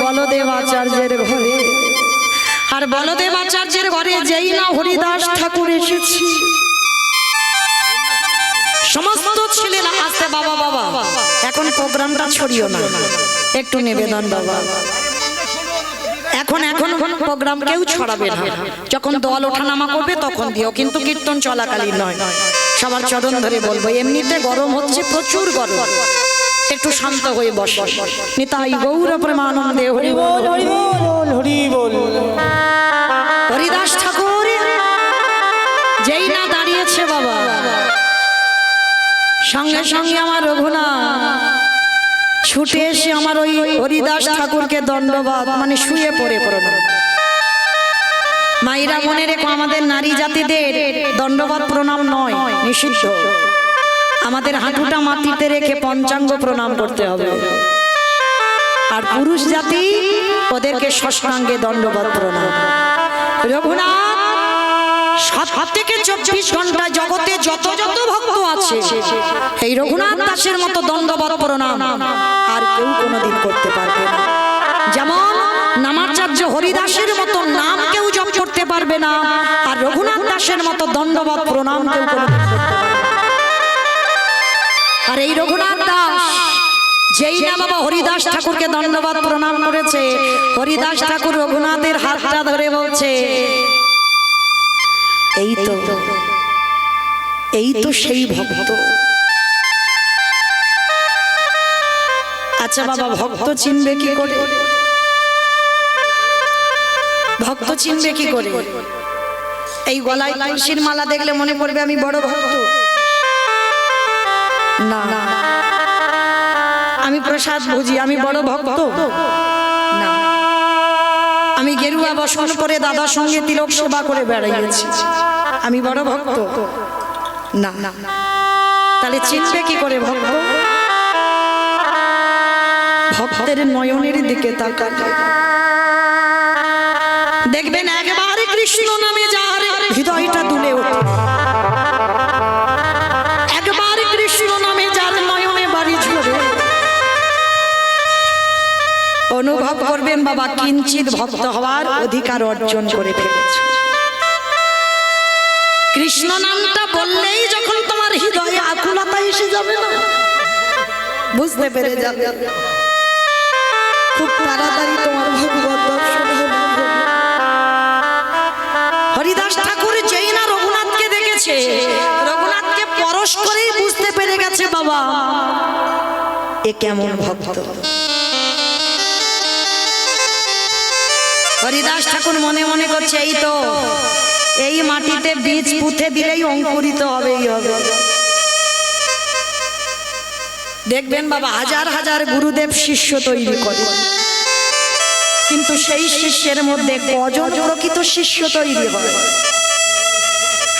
বলদেব আচার্যের ঘরে। আর বলদেব আচার্যের ঘরে যেই না হরিদাস ঠাকুর এসেছি। সমস্ত ছেলেরা আসতে বাবা বাবা। এখন প্রোগ্রামটা ছড়িও না। একটু নিবেদন, বাবা। এখন এখন প্রোগ্রাম কেউ ছড়াবে না। যখন দল ওঠানামা করবে, তখন দিও। কিন্তু কীর্তন চলাকালীন নয়। সবার চরণ ধরে বলব, এমনিতে গরম হচ্ছে, প্রচুর গরম। একটু শান্ত হয়ে বস। নিতাই গৌর প্রেমানন্দে হরি বল হরি বল হরি বল। হরিদাস ঠাকুর, যেই না দাঁড়িয়েছে বাবা, সঙ্গে সঙ্গে আমার রঘুনা ছুটে এসে আমার ওই হরিদাস ঠাকুরকে দণ্ডবাদ মানে শুয়ে পড়ে প্রণাম মাইরা মনে রেখো আমাদের নারী জাতিদের দণ্ডবাদ প্রণাম নয়, নিষিদ্ধ। আমাদের হাঁটুটা মাটিতে রেখে পঞ্চাঙ্গ প্রণাম করতে হবে। আর পুরুষ জাতি ওদেরকে ষষ্ঠাঙ্গে দণ্ডবাদ প্রণাম। রঘুনাথ, সাত থেকে চব্বিশ ঘণ্টা জগতে যত যত ভক্ত আছে, এই রঘুনাথ দাসের মতো দণ্ডবাদ প্রণাম আর কেউ কোনোদিন করতে পারবে না। যেমন নামাচার্য হরিদাসের মতো নাম কেউ জপ করতে পারবে না, আর রঘুনাথ দাসের মতো দণ্ডবাদ প্রণাম কেউ কোনোদিন করতে পারবে না। আর এই রঘুনাথ দাস, যেই না বাবা হরিদাস ঠাকুরকে ধন্যবাদ প্রণাম করেছে, হরিদাস ঠাকুর রঘুনাথের হাতটা ধরে বলছে, এই তো এই তো সেই ভক্ত। আচ্ছা বাবা, ভক্ত চিনবে কি করে? ভক্ত চিনবে কি করে? এই গলায় তুলসীর মালা দেখলে মনে পড়বে আমি বড় ভক্ত। না। আমি প্রসাদ বুঝি আমি বড় ভক্ত। না। আমি গেরুয়া বসন করে দাদার সঙ্গে তিলক সেবা করে বেড়াইয়েছি। আমি বড় ভক্ত। না। না তাহলে চিনবে কি করে ভক্ত? ভক্তের নয়নের দিকে তাকালে। দেখবেন একবার কৃষ্ণ নামে বাবা কিঞ্চিত ভক্ত হওয়ার অধিকার অর্জন করে ফেলেছে। কৃষ্ণ নামটা বললেই যখন তোমার হৃদয়ে আকুলতা এসে যাবে না, বুঝতে পেরে যাবে। খুব তাড়াতাড়ি তোমার ভগবত দর্শন হরিদাস ঠাকুর যেই না রঘুনাথকে দেখেছে, রঘুনাথকে পরশ বুঝতে পেরে গেছে বাবা, এ কেমন ভক্ত। হরিদাস ঠাকুর মনে মনে করছে, এই তো, এই মাটিতে বীজ পুঁতে দিলেই অঙ্কুরিত হবে দেখবেন বাবা, হাজার হাজার গুরুদেব শিষ্য তৈরি করে। কিন্তু সেই শিষ্যের মধ্যে কজন প্রকৃত শিষ্য তৈরি হয়?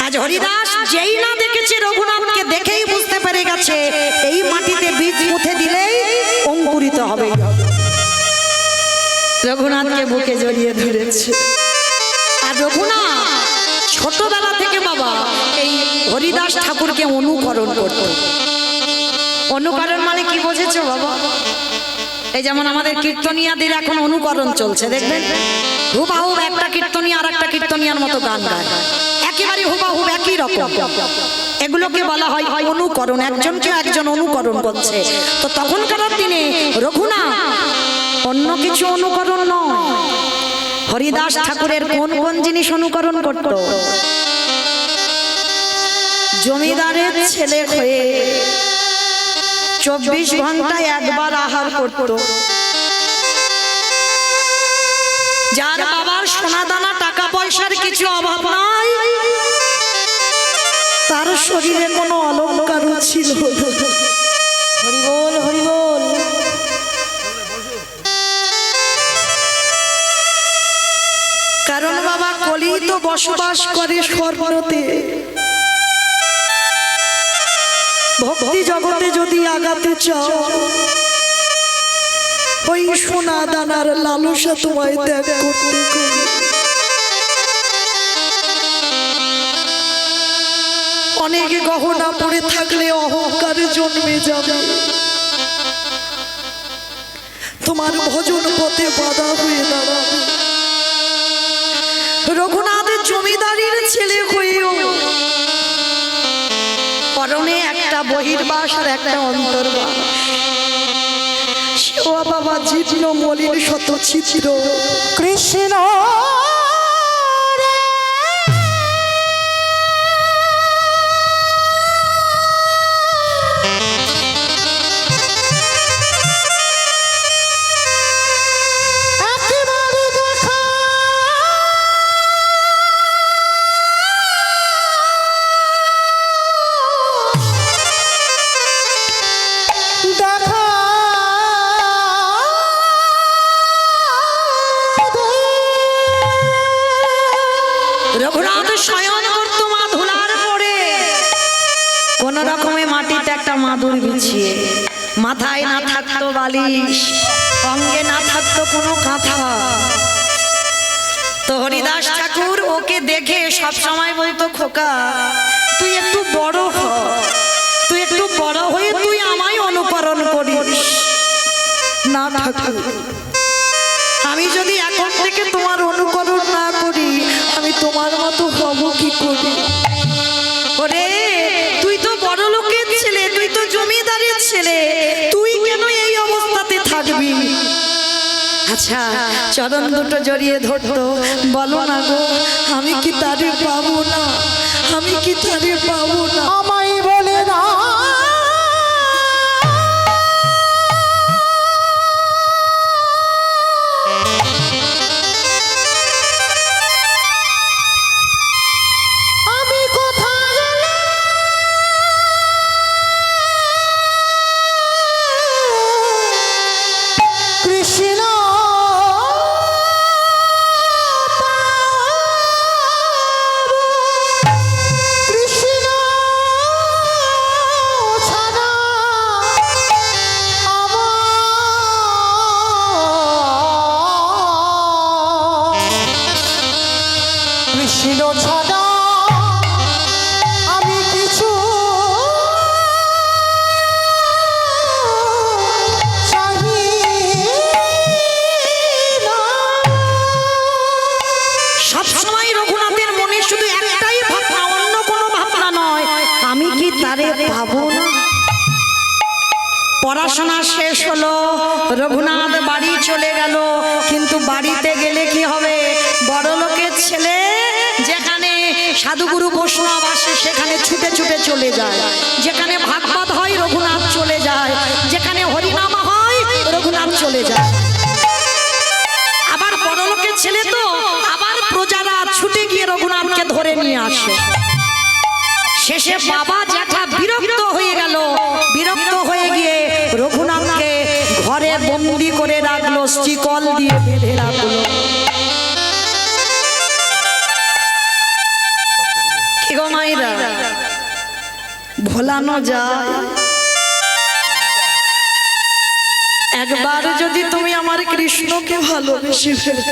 আজ হরিদাস যেই না দেখেছে, রঘুনাথকে দেখেই বুঝতে পেরে গেছে, এই মাটিতে বীজ পুঁতে দিলেই অঙ্কুরিত হবে। রঘুনাথকে বুকে জড়িয়ে ধরেছে। আর রঘুনাথ ছোটবেলা থেকে বাবা এই হরিদাস ঠাকুরকে অনুকরণ করত। অনুকরণ মানে কি বোঝেছো বাবা? এই যেমন আমাদের কীর্তনিয়াদের এখন অনুকরণ চলছে, দেখবেন? হুবাহু একটা কীর্তনিয়া আর একটা কীর্তনিয়ার মতো গান গায়। একেবারে হুবাহু একই রকম। এগুলোকে বলা হয় অনুকরণ। একজনকে একজন অনুকরণ করছে। তো তখনকার দিনে রঘুনাথ অন্য কিছু অনুকরণ নয়। হরিদাস ঠাকুরের কোন কোন জিনিস অনুকরণ করত? জমিদারের ছেলে হয়ে চব্বিশ ঘন্টায় একবার আহার করত। যার বাবার সোনা দানা টাকা পয়সার কিছু অভাব নাই। তার শরীরে কোনো অলঙ্কারও ছিল না। হরি কারণ বাবা কলি তো বসবাস করে স্বর্ণতে। ভক্তি জগতে যদি আগাতে চাও, ওই সোনা দানার লালসা তোমায় ত্যাগ করতে অনেক গহনা পড়ে থাকলে অহংকার জন্মে যাবে। তোমার ভজন পথে বাধা রঘুনাথের জমিদারির ছেলে হয়েও পরনে একটা বহির্বাস আর একটা অন্তর্বাস। ও বাবা জীর্ণ মলিন শত চিত্র কৃষ্ণ বালিশ অঙ্গে না থাকতো কোনো কাঁথা তো হরিদাস ঠাকুর ওকে দেখে সব সময় বলতো, খোকা, তুই একটু বড় হ। তুই একটু বড় হয়ে তুই আমায় অনুকরণ করিস। না ঠাকুর আমি যদি এখন থেকে তোমার অনুকরণ না করি, আমি তোমার মতো হব কি করি? আচ্ছা চরণ দুটো জড়িয়ে ধরতো। বলো না গো, আমি কি তারে পাবো না? আমি কি তারে পাবো না? আমায় বলে না পড়াশোনা শেষ হলো, রঘুনাথ বাড়ি চলে গেল। কিন্তু বাড়িতে গেলে কি হবে? বড় লোকের ছেলে যেখানে সাধুগুরু বৈষ্ণব আসে সেখানে ছুটে ছুটে চলে যায়। যেখানে ভাগবত হয়, রঘুনাথ চলে যায়। যেখানে হরিনামা হয়, রঘুনাথ চলে যায়। আবার বড় লোকের ছেলে তো, আবার প্রজারা ছুটে গিয়ে রঘুনাথকে ধরে নিয়ে আসে। শেষে বাবা জ্যাঠা বিরক্ত হয়ে গেল। বিরক্ত হয়ে গিয়ে রঘুনাথকে ঘরে বন্দি করে রাখল, শিকল দিয়ে বেঁধে রাখল। ভোলানো যায়। একবার যদি তুমি আমার কৃষ্ণকে ভালোবেসে ফেলো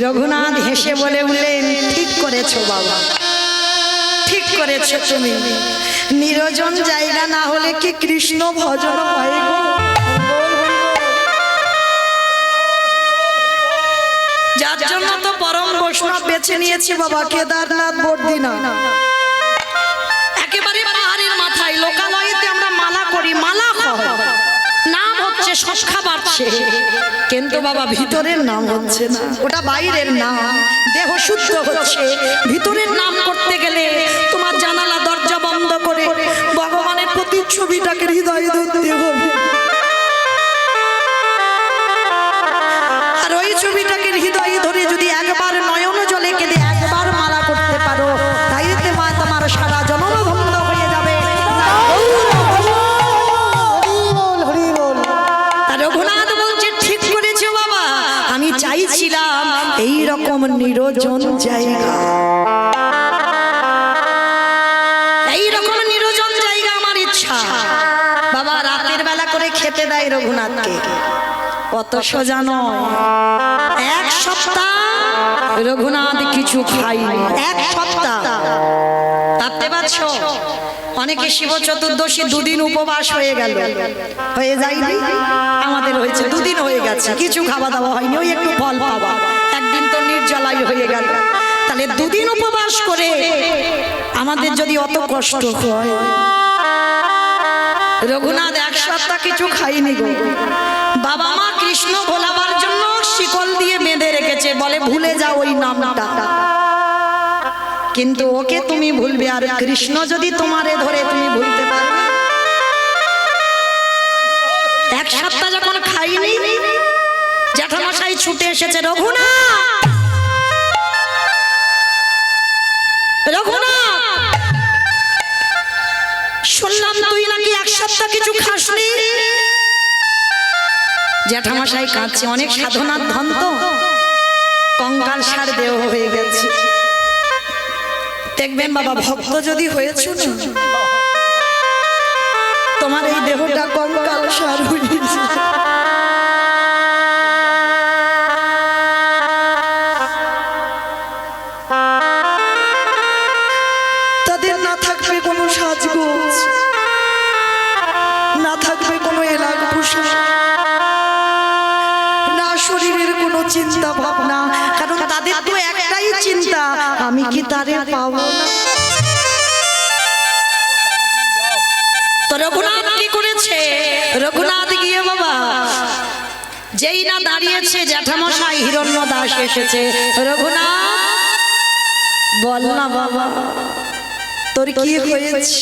রঘুনাথ হেসে বলে উঠলেন, ঠিক করেছ বাবা, ঠিক করেছ তুমি। নিরজন জায়গা না হলে কি কৃষ্ণ ভজন হয় যার জন্য তো পরম বৈষ্ণব বেছে নিয়েছি বাবা, কেদারনাথ বর্দিনা একেবারে পাহাড়ের মাথায়, লোকালয়েতে আমরা মালা করি, মালা হয়। হচ্ছে সংখ্যা বাড়ছে কিন্তু বাবা, ভিতরের নাম হচ্ছে না। ওটা বাইরের নাম। দেহ শুদ্ধ হচ্ছে। ভিতরের নাম করতে গেলে তোমার জানালা, দরজা বন্ধ করে ভগবানের প্রতিচ্ছবিটাকে হৃদয় ধরতে হবে। আর ওই ছবিটাকে হৃদয়ে ধরে যদি একবার নয়ন নিরজন জায়গা। এই রকম নিরজন জায়গা আমার ইচ্ছা। বাবা, রাতের বেলা করে খেতে দেয় রঘুনাথকে। এক সপ্তাহ রঘুনাথ কিছু খাইনি এক সপ্তাহ। ভাবতে অনেকে শিব চতুর্দশী দুদিন উপবাস হয়ে গেল। হয়ে যায়নি? আমাদের হয়েছে, দুদিন হয়ে গেছে। কিছু খাওয়া দাওয়া হয়নি, ওই একটু ফল পাওয়া একদিন নির্জলাই হয়ে গেল। তাহলে দুদিন উপবাস করে আমাদের যদি অত কষ্ট হয়। রঘুনাথ এক সপ্তাহ কিছু খাইনি গো। বাবা মা কৃষ্ণ ভোলাবার জন্য শিকল দিয়ে বেঁধে রেখেছে, বলে ভুলে যাও ওই নামটা। কিন্তু ওকে তুমি ভুলবে, আর কৃষ্ণ যদি তোমারে ধরে তুমি ভুলতে পারবে। এক সপ্তাহ যখন খাইনি জ্যাঠামশাই ছুটে এসেছে রঘুনা জ্যাঠামশাই কাঁদছে, অনেক সাধনার ধন তো। কঙ্কাল সার দেহ হয়ে গেছে। দেখবেন বাবা, ভক্ত যদি হয়েছে তোমার এই দেহটা কঙ্কাল সার হয়ে তারে পাবো না তো রঘুনাথ কি করেছে? রঘুনাথ গিয়ে বাবা যেই না দাঁড়িয়েছে জ্যাঠামশাই হিরণ্য দাস এসেছে। রঘুনাথ বল না বাবা তোর কি হয়েছে?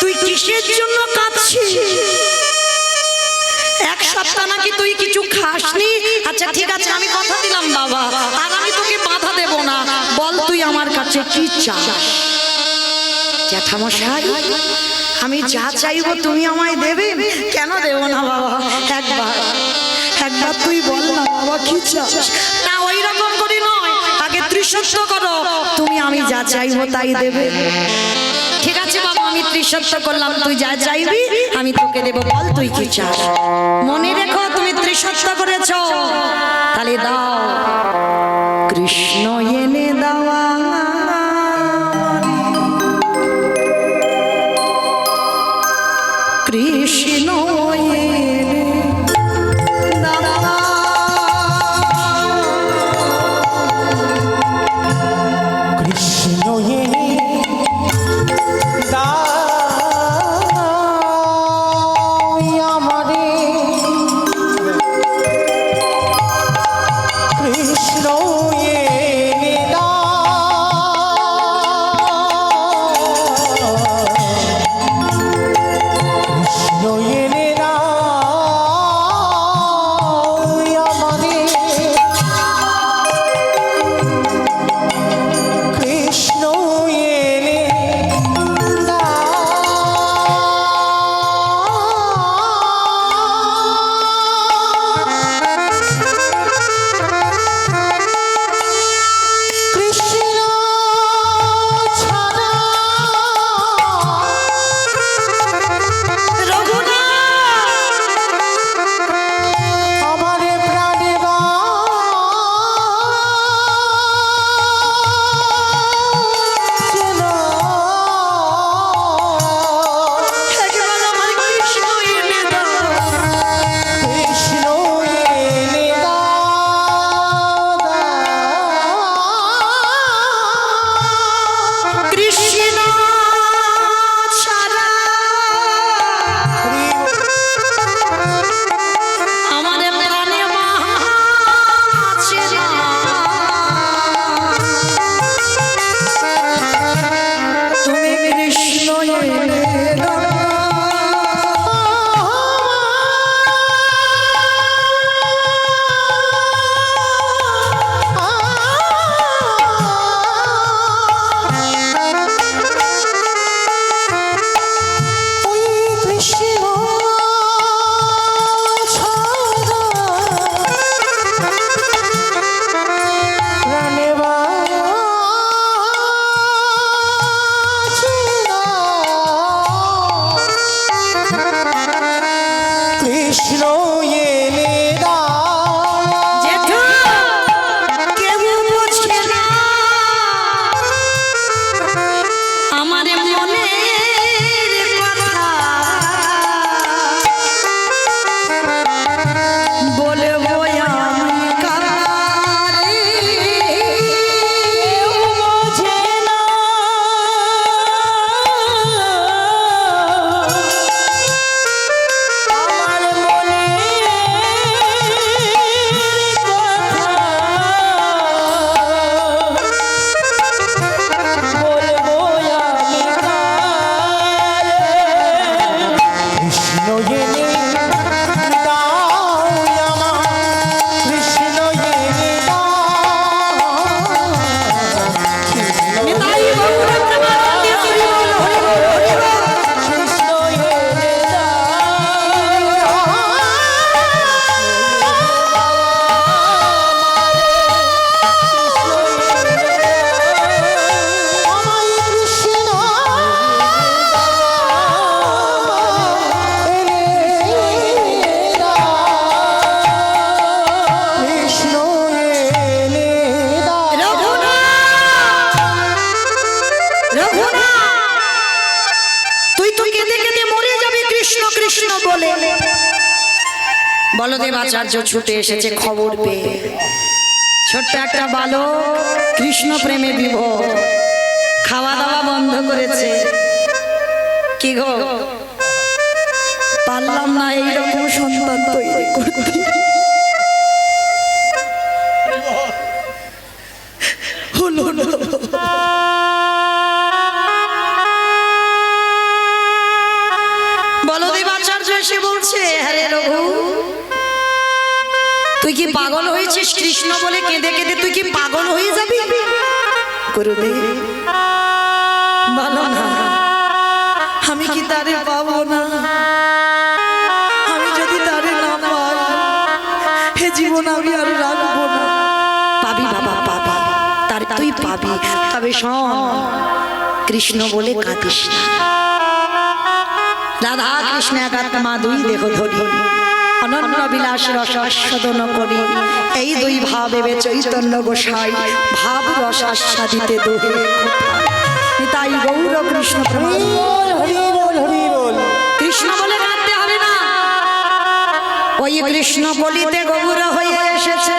তুই কিসের জন্য কাঁদছিস? সপ্তাহ নাকি তুই কিছু খাসনি? আচ্ছা ঠিক আছে, আমি কথা দিলাম, বাবা। আর আমি তোকে বাধা দেব না। বল তুই আমার কাছে কি চাস? জ্যাঠামশাই, আমি যা চাইব তুমি আমায় দেবে? কেন দেব না, বাবা? একবার একবার তুই বল না, বাবা, কি চাস? না, ওই রকম করে নয়। আগে ত্রিশস্ত করো। তুমি আমি যা চাইব তাই দেবে। ঠিক আছে, বাবা। আমি ত্রিশত্ব করলাম, তুই যা চাইবি, আমি তোকে দেবো বল, তুই কি চাস? মনে রেখো, তুমি ত্রিশত্ব করেছ। তাহলে দাও। কৃষ্ণ এনে দেওয়া বলদেব আচার্য ছুটে এসেছে খবর পেয়ে। ছোট্ট একটা বালক কৃষ্ণ প্রেমে বিভোর। খাওয়া দাওয়া বন্ধ করেছে। কি গো? পারলাম না এইরকম সন্তান তৈরি করতে। পাগল কৃষ্ণ বলে কেঁদে কেঁদে তুই কি পাগল হয়ে যাবি? গুরুদেব আমি কি তারে পাবো না? আমি যদি তারে না পাই, হে জীবন আমি আর রাখব না। পাবি বাবা, পাবি। তার তুই পাবি। তবে শোন, কৃষ্ণ বলে কাঁদিস না। রাধা কৃষ্ণ একাত্মা দুই দেহ ধরি। অনন্য বিলাস রস আস্বাদন করি এই দুই ভাবে এবে চৈতন্য গোসাই ভাব রস আস্বাদিতে দোহে তাই গৌর কৃষ্ণ কৃষ্ণ বলে কাঁদতে হবে না। ওই কৃষ্ণ বলিতে গৌর হয়ে এসেছে।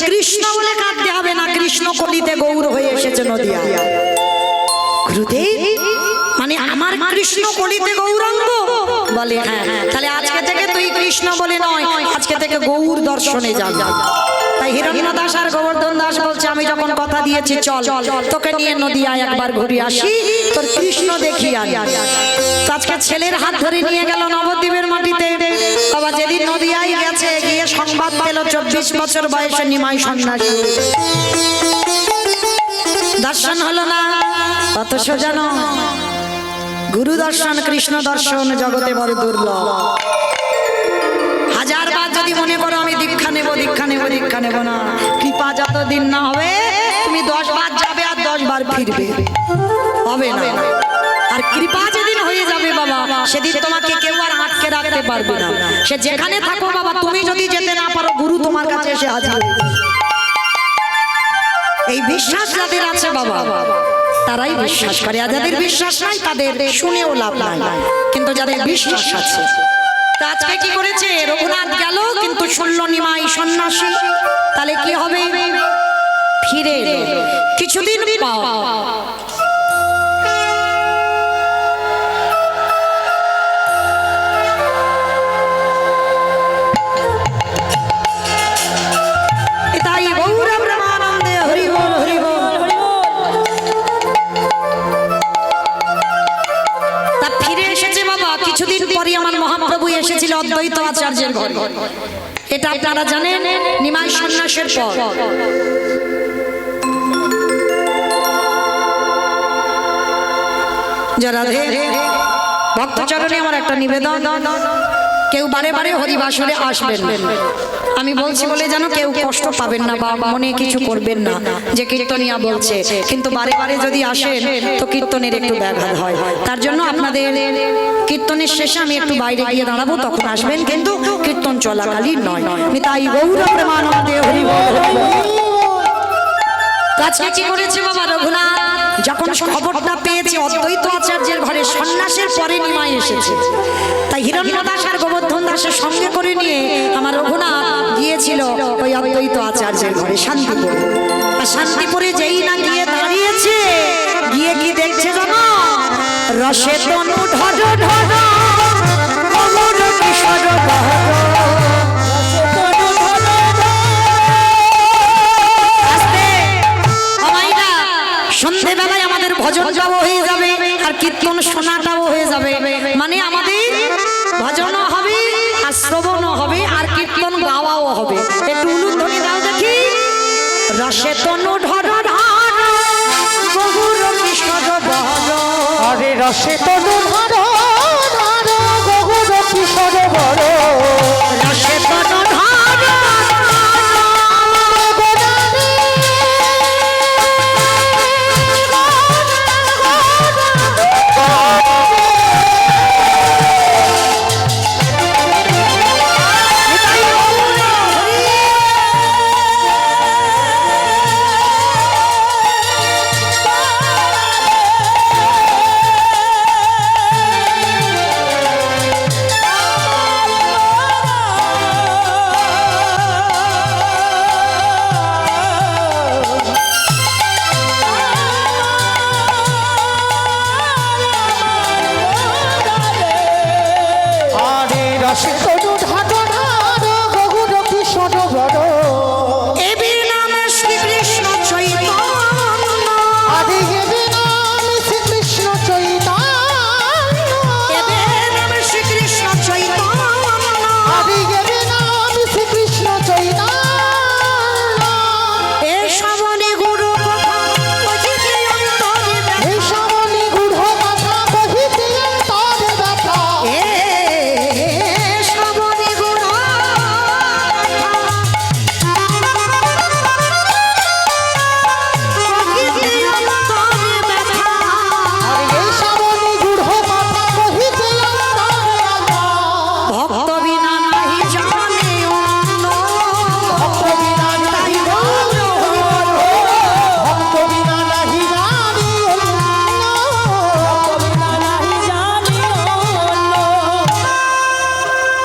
কৃষ্ণ বলে কাঁদতে হবে না, কৃষ্ণ কলিতে গৌর হয়ে এসেছে নদিয়া গুরুদেব মানে আমার কৃষ্ণ কলিতে গৌরাঙ্গ? বলে হ্যাঁ তাহলে আজকে থেকে তুই কৃষ্ণ বলে নয়, আজকে থেকে গৌর দর্শনে যাবি। তাই হিরণ্য দাস আর গোবর্ধন দাস বলছে, আমি যখন কথা দিয়েছি, চল চল, তোকে নিয়ে নদিয়ায় একবার ঘুরে আসি, তোর কৃষ্ণ দেখি আজকে ছেলের হাত ধরে নিয়ে গেল নবদ্বীপের মাটিতে। বাবা যেদিন নদিয়ায় গেছে পেল চব্বিশ বছর বয়সে নিমাই দর্শন হলো না, কত গুরু দর্শন, কৃষ্ণ দর্শন, জগতে বড় দুর্লভ। হাজার বার যদি মনে করো আমি দীক্ষা নেব দীক্ষা নেব দীক্ষা নেব না। কৃপা যতদিন না হবে, তুমি দশ বার যাবে আর দশ বার ফিরবে। হবে না। আর কৃপা যেদিন হয়ে যাবে বাবা, সেদিন তোমাকে কেউ আর আটকে রাখতে পারবে না। সে যেখানে থাকো বাবা, তুমি যদি যেতে না পারো, গুরু তোমার কাছে এসে হাজির এই বিশ্বাস যাদের আছে বাবা, তারাই বিশ্বাস করে আর যাদের বিশ্বাস নাই, তাদের শুনেও লাভ নাই। কিন্তু যাদের বিশ্বাস আছে আজকে কি করেছে? রঘুনাথ গেল, কিন্তু শুনল নিমাই সন্ন্যাসী। তাহলে কি হবে? ফিরে। কিছুদিন পর আমার মহাপ্রভু এসেছিল অদ্বৈত আচার্যের ঘরে। এটা আপনারা জানেন, নিমাই সন্ন্যাসের পর। যারা ভক্তচরণে আমার একটা নিবেদন। কেউ বারে বারে হরিবাসরে আসবেন আমি বলছি বলে যেন কেউ কষ্ট পাবেন না বা মনে কিছু করবেন না। যে কীর্তনিয়া বলছে কিন্তু বারে বারে যদি আসেন তো কীর্তনের একটু ব্যাঘাত হয়। তার জন্য আপনাদের কীর্তনের শেষে আমি একটু বাইরে গিয়ে দাঁড়াবো তখন আসবেন কিন্তু কীর্তন চলাকালীন নয়। তাই গৌর প্রেমানন্দে হরি বল, হরি কি করেছে বাবা রঘুনাথ? যখন খবরটা পেয়েছে অদ্বৈত আচার্যের ঘরে সন্ন্যাসের পরে নিমাই এসেছে। তাই হিরণ্য দাস আর গোবর্ধন দাসের সঙ্গে করে নিয়ে আমার রঘুনাথ গিয়েছিল ওই অদ্বৈত আচার্যের ঘরে শান্তিপুরে। আর শান্তিপুরে যেই না গিয়ে দাঁড়িয়েছে গিয়ে কি দেখছে জানো? রসে তনু ঢর ঢর অমর কিশোর বহর কীর্তন শোনাটাও